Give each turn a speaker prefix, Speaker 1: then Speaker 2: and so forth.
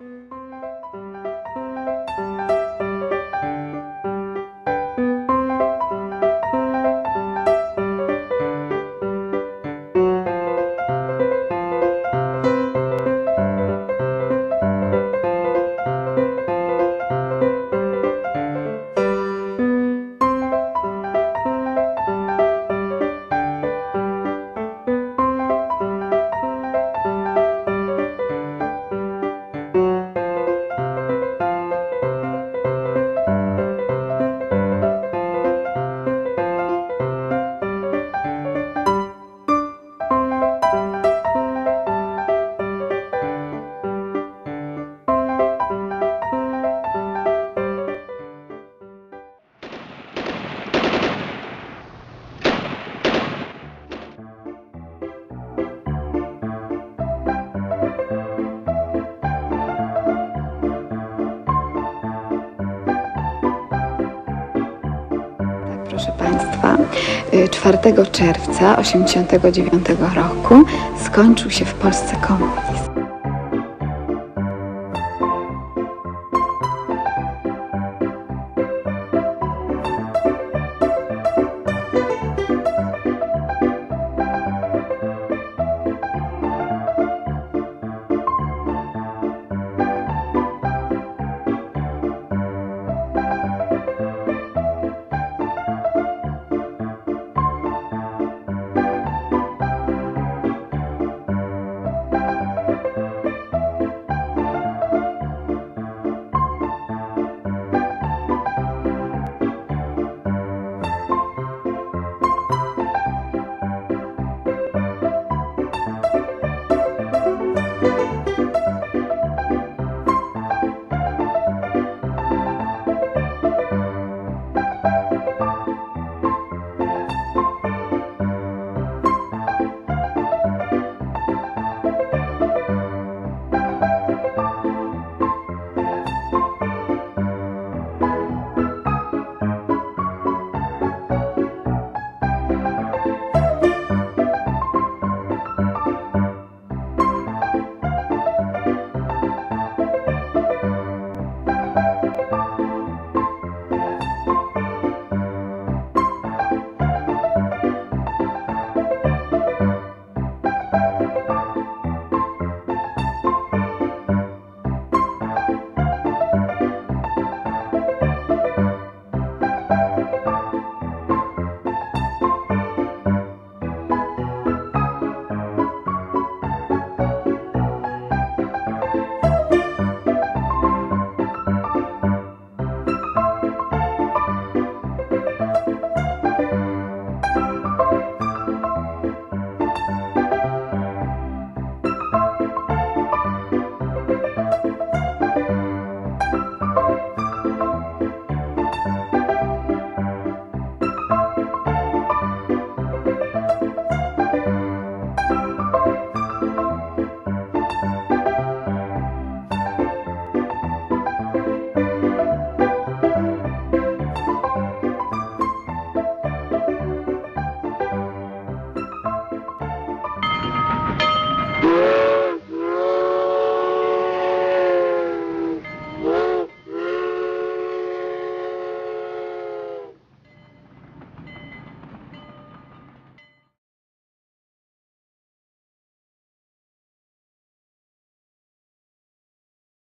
Speaker 1: thank you Proszę Państwa, y, 4 czerwca 1989 roku skończył się w Polsce komunizm.